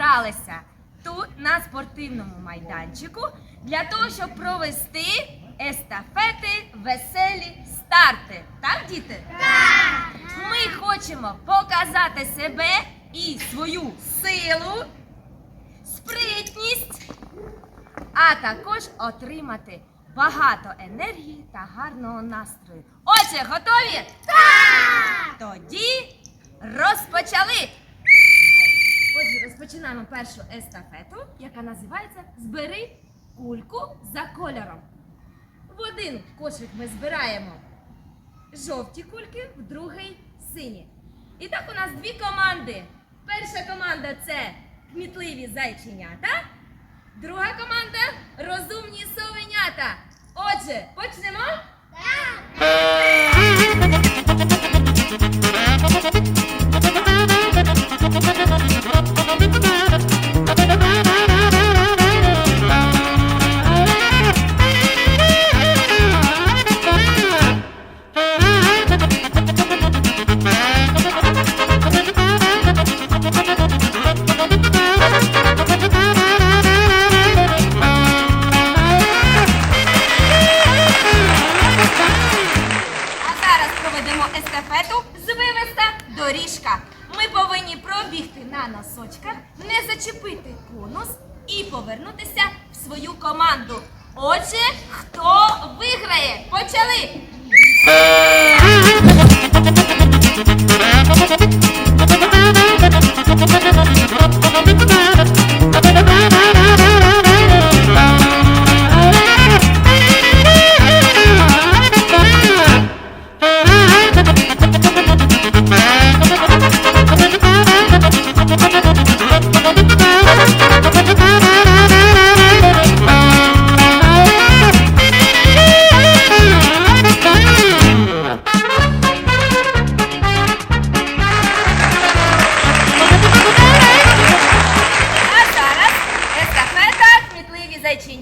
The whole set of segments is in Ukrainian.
зібралися тут, на спортивному майданчику, для того, щоб провести естафети, веселі старти. Так, діти? Так! Ми хочемо показати себе і свою силу, спритність, а також отримати багато енергії та гарного настрою. Отже, готові? Так! Тоді розпочали! Отже, розпочинаємо першу естафету, яка називається Збери кульку за кольором. В один кошик ми збираємо жовті кульки, в другий сині. І так у нас дві команди. Перша команда це кмітливі зайченята, друга команда розумні совенята. Отже, почнемо? А носочках, не зачепити конус і повернутися в свою команду. Отже, хто виграє? Почали!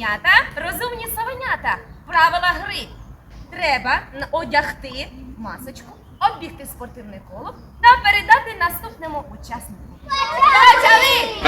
Кмітливі розумні совенята. Правила гри. Треба одягти масочку, оббігти спортивне коло та передати наступному учаснику. Почали!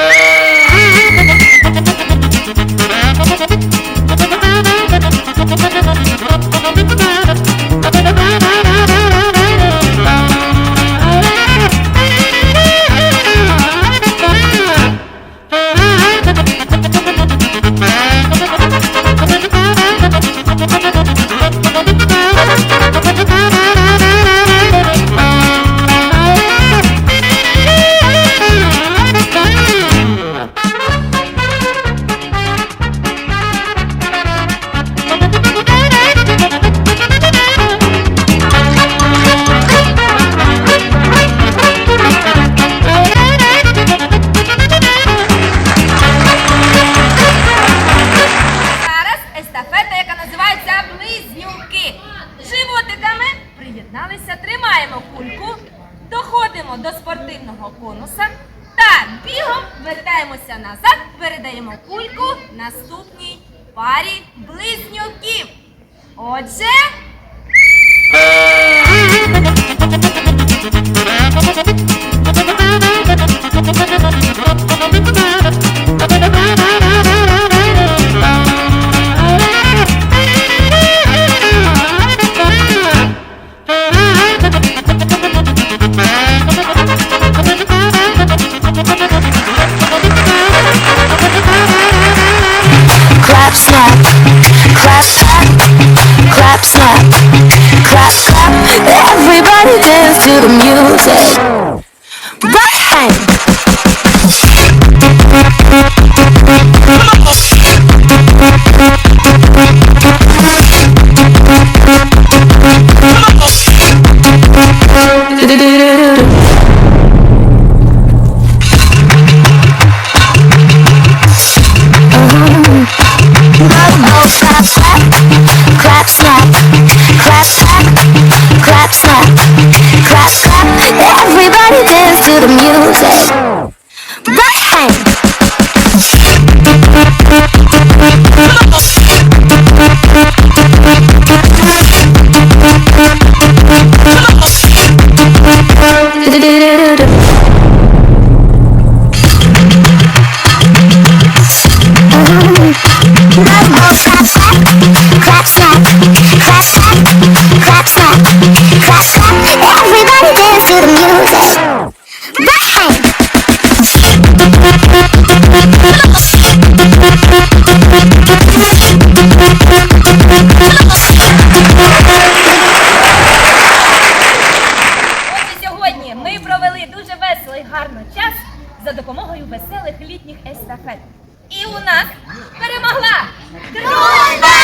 Доходимо до спортивного конуса та бігом вертаємося назад, передаємо кульку наступній парі близнюків. Отже, clap to the music. Right hand. the music. Right. гарно час за допомогою веселих літніх естафет. І у нас перемогла! Тройка!